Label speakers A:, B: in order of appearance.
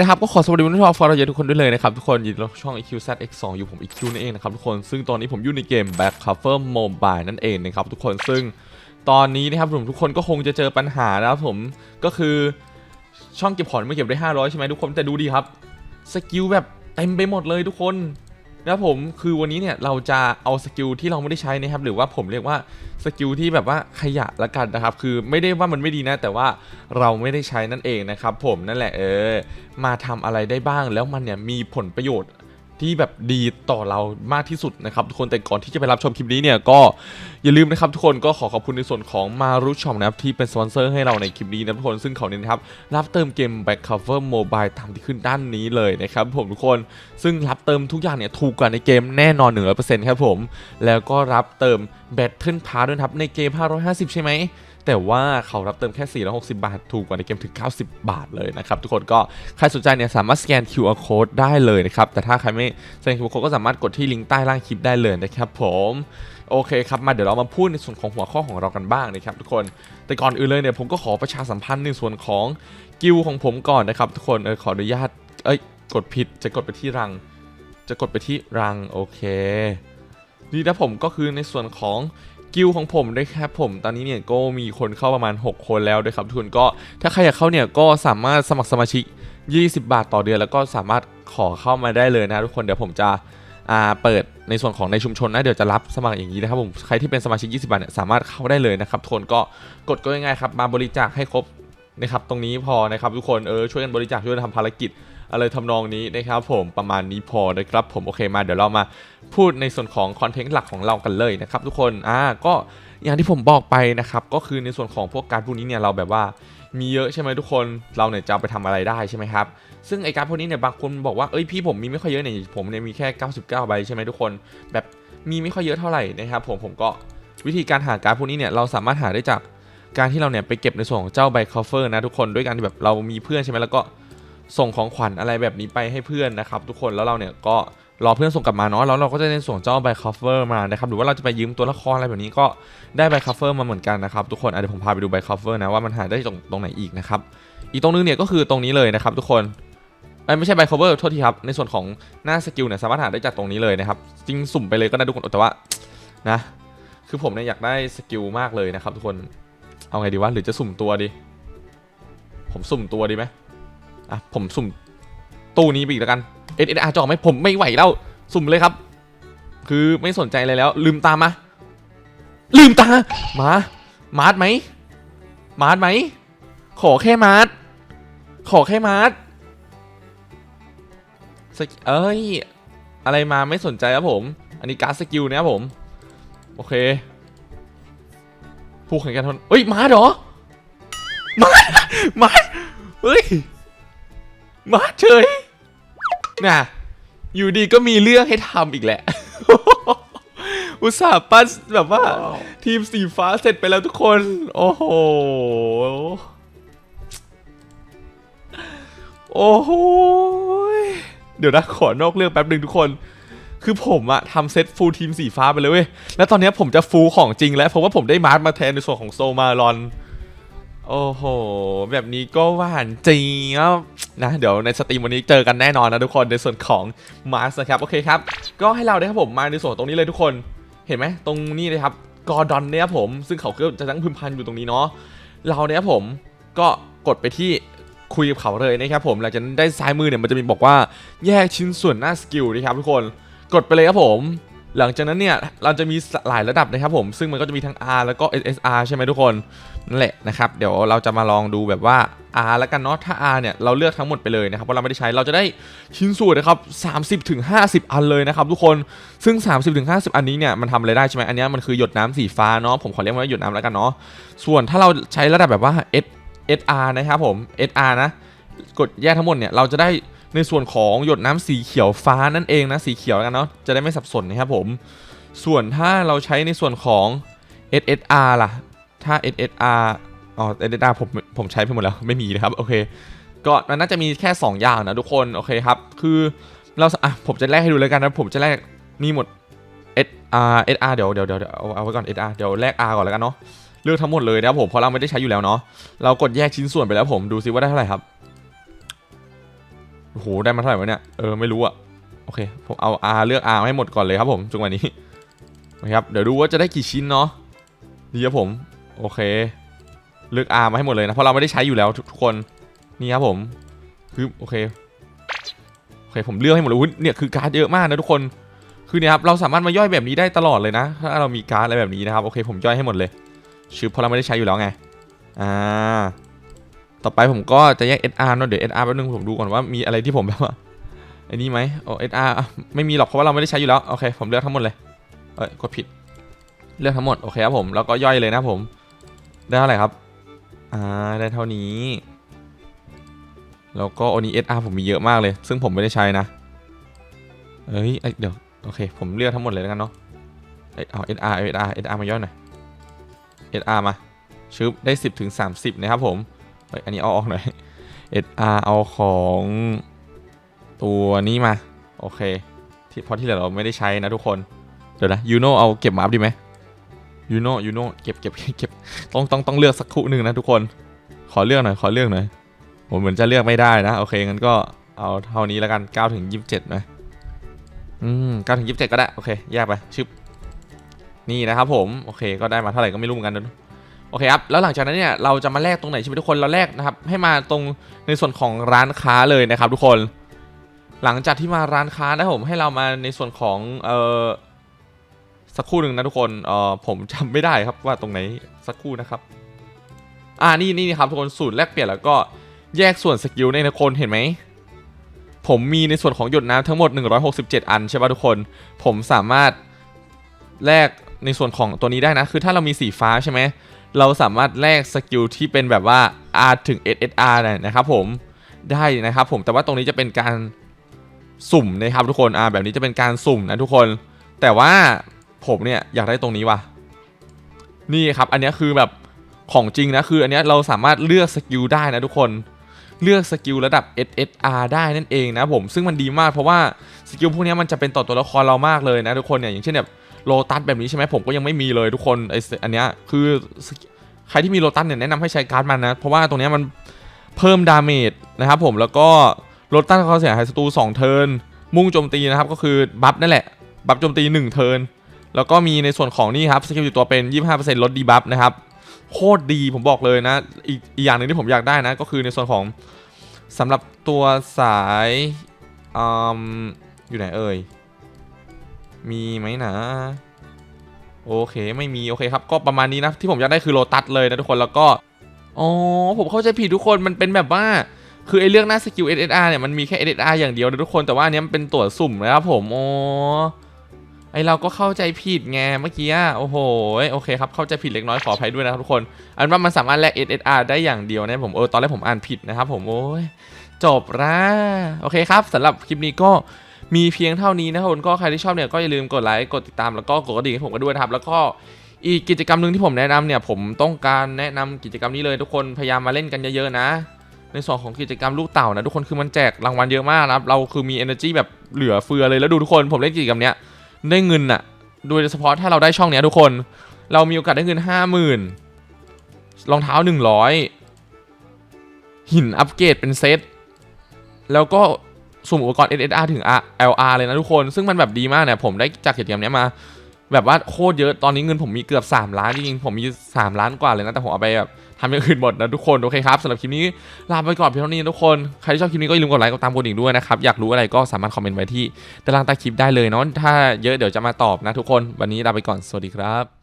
A: นะครับ ก็ขอสวัสดีผู้ชมฟอร์เรทุกคนด้วยเลยนะครับ ทุกคนยินดีต้อนรับช่อง EQZX2 อยู่ผม EQ นั่นเองนะครับทุกคนซึ่งตอนนี้ผมอยู่ในเกม Back Cover Mobile นั่นเองนะครับทุกคนซึ่งตอนนี้นะครับผมทุกคนก็คงจะเจอปัญหานะครับผมก็คือช่องเก็บของไม่เก็บได้ 500 ใช่ไหมทุกคนแต่ดูดีครับสกิลแบบเต็มไปหมดเลยทุกคน นะครับผมคือวันนี้เนี่ยเราจะเอาสกิลที่เราไม่ได้ใช้นะครับหรือว่าผมเรียกว่าสกิลที่แบบว่าขยะละกันนะครับคือไม่ได้ว่ามันไม่ดีนะ แต่ว่าเราไม่ได้ใช้นั่นเองนะครับผมนั่นแหละเออมาทำอะไรได้บ้างแล้วมันเนี่ยมีผลประโยชน์ ที่แบบดีต่อเรามากที่สุดนะครับทุกคนแต่ก่อนที่จะไปรับชมคลิปนี้เนี่ยก็อย่าลืมนะครับทุกคนก็ขอขอบคุณในส่วนของมารุชอมนะครับที่เป็นสปอนเซอร์ให้เราในคลิปนี้นะทุกคนซึ่งเขาเนี่ยนะครับรับเติมเกม Back Cover Mobile ตามที่ขึ้นด้านนี้เลยนะครับผมทุกคนซึ่งรับเติมทุกอย่างเนี่ยถูกกว่าในเกมแน่นอน 100%ครับผมแล้วก็รับเติม Battle Pass ด้วยครับในเกม 550 ใช่ไหม แต่ว่าเขารับเติมแค่ 460 บาท ถูกกว่าในเกมถึง 90 บาทเลยนะครับ ทุกคนก็ใครสนใจเนี่ยสามารถสแกน QR code ได้เลยนะครับ แต่ถ้าใครไม่สแกน QR code ก็สามารถกดที่ลิงก์ใต้ล่างคลิปได้เลยนะครับผมโอเคครับ มาเดี๋ยวเรามาพูดในส่วนของหัวข้อของเรากันบ้างนะครับทุกคน แต่ก่อนอื่นเลยเนี่ยผมก็ขอประชาสัมพันธ์ในส่วนของกิลของผมก่อนนะครับทุกคนเออขออนุญาตเอ้ยกดผิดจะกดไปที่รัง จะกดไปที่รังโอเคนี่นะผมก็คือในส่วนของ กิลของผมด้วยครับผมตอนนี้เนี่ยก็มีคนเข้าประมาณ 6 คนแล้วด้วยครับทุกคนก็ถ้าใครอยากเข้าเนี่ยก็สามารถสมัครสมาชิก 20 บาทต่อเดือน แล้วก็สามารถขอเข้ามาได้เลยนะทุกคนเดี๋ยวผมจะอ่าเปิดในส่วนของในชุมชนนะเดี๋ยวจะรับสมัครอย่างนี้นะครับผมใครที่เป็นสมาชิก 20 บาทเนี่ยสามารถเข้าได้เลยนะครับทุกคนก็กดก็ง่ายๆครับมาบริจาคให้ครบนะครับตรงนี้พอนะครับทุกคนเออช่วยกันบริจาคช่วยกันทำภารกิจ อะไรทำนองนี้นะครับผมประมาณนี้พอนะครับผมโอเคมาเดี๋ยวเรามาพูดในส่วนของคอนเทนต์หลักของเรากันเลยนะครับทุกคนอ่าก็อย่างที่ผมบอกไปนะครับก็คือในส่วนของพวกการดพวกนี้เนี่ยเราแบบว่ามีเยอะใช่ไหมทุกคนเราเนี่ยจะไปทำอะไรได้ใช่ไหมครับซึ่งไอการดพวกนี้เนี่ยบางคนบอกว่าเอ้ยพี่ผมมีไม่ค่อยเยอะเนี่ยผมเนี่ยมีแค่ 99 ใบใช่ไหมทุกคน แบบมีไม่ค่อยเยอะเท่าไหร่นะครับผมผมก็วิธีการหาการดพวกนี้เนี่ยเราสามารถหาได้จากการที่เราเนี่ยไปเก็บในส่วนของเจ้าใบคอฟเฟอร์นะทุกคนด้วยการที่แบบเรามีเพื่อนใช่ไหมแล้วก็ ส่งของขวัญอะไรแบบนี้ไปให้เพื่อนนะครับทุกคนแล้วเราเนี่ยก็รอเพื่อนส่งกลับมาเนาะแล้วเราก็จะได้ส่งเจ้าใบคัฟเฟอร์มานะครับหรือว่าเราจะไปยืมตัวละครอะไรแบบนี้ก็ได้ใบคัฟเฟอร์มาเหมือนกันนะครับทุกคนเดี๋ยวผมพาไปดูใบคัฟเฟอร์นะว่ามันหาได้ตรงตรงไหนอีกนะครับอีกตรงนึงเนี่ยก็คือตรงนี้เลยนะครับทุกคนไม่ใช่ใบคัฟเวอร์โทษทีครับในส่วนของหน้าสกิลเนี่ยสามารถหาได้จากตรงนี้เลยนะครับจริงสุ่มไปเลยก็ได้ทุกคนแต่ว่านะ คือผมเนี่ยอยากได้สกิลมากเลยนะครับทุกคนเอาไงดีวะหรือจะสุ่มตัวดี ผมสุ่มตัวดีไหม อะผมสุ่มตู้นี้ไปอีกแล้วกันเอสเออาร์จอกไหมผมไม่ไหวแล้ว สุ่มเลยครับ คือไม่สนใจอะไรแล้ว ลืมตามา ลืมตา มา มาร์ทไหม มาร์ทไหม ขอแค่มาร์ทขอแค่มาร์ทสกเอ้ย อะไรมาไม่สนใจครับผม อันนี้การ์ดสกิลนะครับผม โอเค ผู้แข่งกันทนเฮ้ย มาร์ทเหรอ มาร์ทมาร์ทเฮ้ย มาร์ทเฉยน่ะอยู่ดีก็มีเรื่องให้ทำอีกแหละ อุตส่าห์ปั้นแบบว่า ทีมสีฟ้าเสร็จไปแล้วทุกคน โอ้โห โอ้โห เดี๋ยวนะ ขอนอกเรื่องแป๊บหนึ่งทุกคน คือผมอะทำเซตฟูลทีมสีฟ้าไปเลยเว้ย แล้วตอนเนี้ยผมจะฟูลของจริงแล้ว เพราะว่าผมได้มาร์ทมาแทนในส่วนของโซมารอน โอ้โห แบบนี้ก็หวานจริงครับนะ เดี๋ยวในสตรีมวันนี้เจอกันแน่นอนนะทุกคนในส่วนของมาร์สนะครับ โอเคครับ ก็ให้เราได้ครับผมมาในส่วนตรงนี้เลยทุกคน เห็นไหมตรงนี้เลยครับกอร์ดอนเนี่ยครับผม ซึ่งเขาก็จะตั้งพึมพันอยู่ตรงนี้เนาะ เราเนี่ยครับผมก็กดไปที่คุยกับเขาเลยนะครับผมหลังจากนั้นได้ซ้ายมือเนี่ยมันจะมีบอกว่าแยกชิ้นส่วนหน้าสกิลนะครับทุกคน กดไปเลยครับผม หลังจากนั้นเนี่ยเราจะมีหลายระดับนะครับผมซึ่งมันก็จะมีทั้ง R แล้วก็ SSR ใช่ไหมทุกคนนั่นแหละนะครับเดี๋ยวเราจะมาลองดูแบบว่า R แล้วกันเนาะถ้า R เนี่ยเราเลือกทั้งหมดไปเลยนะครับเพราะเราไม่ได้ใช้เราจะได้ชิ้นส่วนนะครับ30ถึง50 อันเลยนะครับทุกคนซึ่ง 30ถึง50 อันนี้เนี่ยมันทำอะไรได้ใช่ไหมอันนี้มันคือหยดน้ำสีฟ้าเนาะผมขอเรียกว่าหยดน้ำแล้วกันเนาะส่วนถ้าเราใช้ระดับแบบว่า S SR นะครับผม SR นะกดแยกทั้งหมดเนี่ยเราจะได้ ในส่วนของหยดน้ำสีเขียวฟ้านั่นเองนะสีเขียวกันเนาะจะได้ไม่สับสนนะครับผม ส่วนถ้าเราใช้ในส่วนของ SSR ล่ะ ถ้า SSR อ๋อ SSR ผมผมใช้ไปหมดแล้วไม่มีนะครับโอเค ก็มันน่าจะมีแค่ 2 อย่างนะทุกคนโอเคครับ คือเราอะผมจะแลกให้ดูเลยกันนะผมจะแลกนี่หมด SR SR เดี๋ยวเดี๋ยวเดี๋ยวเดี๋ยวเอาเอาไว้ก่อน SR เดี๋ยวแลก R ก่อนแล้วกันเนาะเลือกทั้งหมดเลยนะครับผมเพราะเราไม่ได้ใช้อยู่แล้วเนาะเรากดแยกชิ้นส่วนไปแล้วผมดูซิว่าได้เท่าไหร่ครับ โอ้โหได้มาเท่าไหร่วะเนี่ยเออไม่รู้อะโอเคผมเอา R เลือก R ให้หมดก่อนเลยครับผมจังหวะนี้โอเครับเดี๋ยวดูว่าจะได้กี่ชิ้นเนาะดีครับผมโอเค เลือก R มาให้หมดเลยนะเพราะเราไม่ได้ใช้อยู่แล้วทุกคนนี่ครับผมคือโอเคโอเคผมเลือกให้หมดเลยอุ๊ยเนี่ยคือการ์ดเยอะมากนะทุกคนคือเนี่ยครับเราสามารถมาย่อยแบบนี้ได้ตลอดเลยนะถ้าเรามีการ์ดอะไรแบบนี้นะครับโอเคผมย่อยให้หมดเลยชื่อเพราะเราไม่ได้ใช้อยู่แล้วไงอ่า ต่อไปผมก็จะแยก SR เนอะเดี๋ยว SR แป๊บนึงผมดูก่อนว่ามีอะไรที่ผมแบบว่าไอ้นี่ไหมโอ้ SR อะไม่มีหรอกเพราะว่าเราไม่ได้ใช้อยู่แล้วโอเคผมเลือกทั้งหมดเลยเอ้ยกดผิดเลือกทั้งหมดโอเคครับผมแล้วก็ย่อยเลยนะผมได้เท่าไหร่ครับอ่าได้เท่านี้แล้วก็โอนี้ SR ผมมีเยอะมากเลย ซึ่งผมไม่ได้ใช้นะเอ้ยเดี๋ยวโอเคผมเลือกทั้งหมดเลยแล้วกันเนาะเอ้ยเอา SR เอา SR SR มาย่อยหน่อย SR มาชึบได้ 10ถึง30 นะครับผม อันนี้เอาออกหน่อย SR เอาของตัวนี้มา โอเค ที่เพราะที่เหลือเราไม่ได้ใช้นะทุกคน เดี๋ยวนะยูโนเอาเก็บมาอัพดีไหมยูโนยูโนเก็บเก็บเก็บต้องต้องต้องเลือกสักครู่หนึ่งนะทุกคน ขอเลือกหน่อย ขอเลือกหน่อยผมเหมือนจะเลือกไม่ได้นะ โอเคงั้นก็เอาเท่านี้แล้วกัน9ถึง27นะอืม9ถึง27 ก็ได้ โอเคแยกไปชึบนี่นะครับผม โอเค ก็ได้มาเท่าไหร่ก็ไม่รู้เหมือนกันนะ โอเคครับแล้วหลังจากนั้นเนี่ยเราจะมาแลกตรงไหนใช่ไหมทุกคนเราแลกนะครับให้มาตรงในส่วนของร้านค้าเลยนะครับ ทุกคน หลังจากที่มาร้านค้านะผมให้เรามาในส่วนของเอ่อสักครู่หนึ่งนะทุกคนเอ่อผมจำไม่ได้ครับว่าตรงไหนสักครู่นะครับ อ่านี่นี่ครับทุกคนสูตรแลกเปลี่ยนแล้วก็แยกส่วนสกิลในนะคนเห็นไหมผมมีในส่วนของหยดน้ำทั้งหมด 167 อันใช่ป่ะทุกคน ผมสามารถแลกในส่วนของตัวนี้ได้นะ คือถ้าเรามีสีฟ้าใช่ไหม เราสามารถแลกสกิลที่เป็นแบบว่า R ถึง SSR เนี่ยนะครับผมได้นะครับผมแต่ว่าตรงนี้จะเป็นการสุ่มนะครับทุกคนอ่าแบบนี้จะเป็นการสุ่มนะทุกคน แต่ว่าผมเนี่ยอยากได้ตรงนี้ว่ะนี่ครับ อันนี้คือแบบของจริงนะคืออันนี้เราสามารถเลือกสกิลได้นะทุกคนเลือกสกิลระดับ SSR ได้นั่นเองนะผมซึ่งมันดีมากเพราะว่าสกิลพวกนี้มันจะเป็นต่อตัวละครเรามากเลยนะทุกคนเนี่ยอย่างเช่นแบบ โลตัสแบบนี้ใช่ไหมผมก็ยังไม่มีเลยทุกคนไออันเนี้ยคือใครที่มีโลตัสเนี่ยแนะนำให้ใช้การ์ดมันนะ เพราะว่าตรงเนี้ยมันเพิ่มดาเมจนะครับผมแล้วก็ลดต้านควาเสียหายศัตรู2เทิร์นมุ่งโจมตีนะครับก็คือบัฟนั่นแหละ บัฟโจมตี 1 เทิร์นแล้วก็มีในส่วนของนี่ครับสกิลติดตัวเป็น 25%ลดดีบัฟนะครับโคตรดีผมบอกเลยนะอีกอีกอย่างหนึ่งที่ผมอยากได้นะ ก็คือในส่วนของสำหรับตัวสายออยู่ไหนเอ่ย มีไหมนะโอเคไม่มีโอเคครับก็ประมาณนี้นะที่ผมอยากได้คือโลตัสเลยนะทุกคนแล้วก็อ๋อผมเข้าใจผิดทุกคนมันเป็นแบบว่าคือไอ้เรื่องหน้าสกิล SSR เนี่ยมันมีแค่ SSR อย่างเดียวนะทุกคนแต่ว่าอันนี้มันเป็นตัวสุ่มนะครับผมอ๋อไอเราก็เข้าใจผิดไงเมื่อกี้โอ้โหโอเคครับเข้าใจผิดเล็กน้อยขออภัยด้วยนะครับทุกคนอันว่ามันสามารถแลก SSR ได้อย่างเดียวนะผมเออตอนแรกผมอ่านผิดนะครับผมโอ้ยจบละโอเคครับสำหรับคลิปนี้ก็ มีเพียงเท่านี้นะครับผมก็ใครที่ชอบเนี่ยก็อย่าลืมกดไลค์กดติดตามแล้วก็กดกระดิ่งให้ผมกันด้วยนะครับแล้วก็อีกกิจกรรมหนึ่งที่ผมแนะนำเนี่ยผมต้องการแนะนำกิจกรรมนี้เลยทุกคนพยายามมาเล่นกันเยอะๆนะ ในส่วนของกิจกรรมลูกเต่านะทุกคนคือมันแจกรางวัลเยอะมากนะครับเราคือมี energy แบบเหลือเฟือเลยแล้วดูทุกคนผมเล่นกิจกรรมเนี้ยได้เงินอะโดยเฉพาะถ้าเราได้ช่องเนี้ยทุกคน เรามีโอกาสได้เงินห้าหมื่นรองเท้าหนึ่งร้อยหินอัปเกรดเป็นเซตแล้วก็ สุ่มอุปกรณ์ SSR ถึง LR เลยนะทุกคน ซึ่งมันแบบดีมากเนี่ยผมได้จากกิจกรรมเนี้ยมา แบบว่าโคตรเยอะตอนนี้เงินผมมีเกือบ 3 ล้านจริงๆผมมี 3 ล้านกว่าเลยนะ แต่ผมเอาไปแบบทำอย่างอื่นหมดนะทุกคนโอเคครับสำหรับคลิปนี้ลาไปก่อนเพียงเท่านี้นะทุกคนใครที่ชอบคลิปนี้ก็อย่าลืมกดไลค์กดตามกดดิ่งด้วยนะครับอยากรู้อะไรก็สามารถคอมเมนต์ไว้ที่ด้านล่างใต้คลิปได้เลยเนาะถ้าเยอะเดี๋ยวจะมาตอบนะทุกคนวันนี้ลาไปก่อนสวัสดีครับ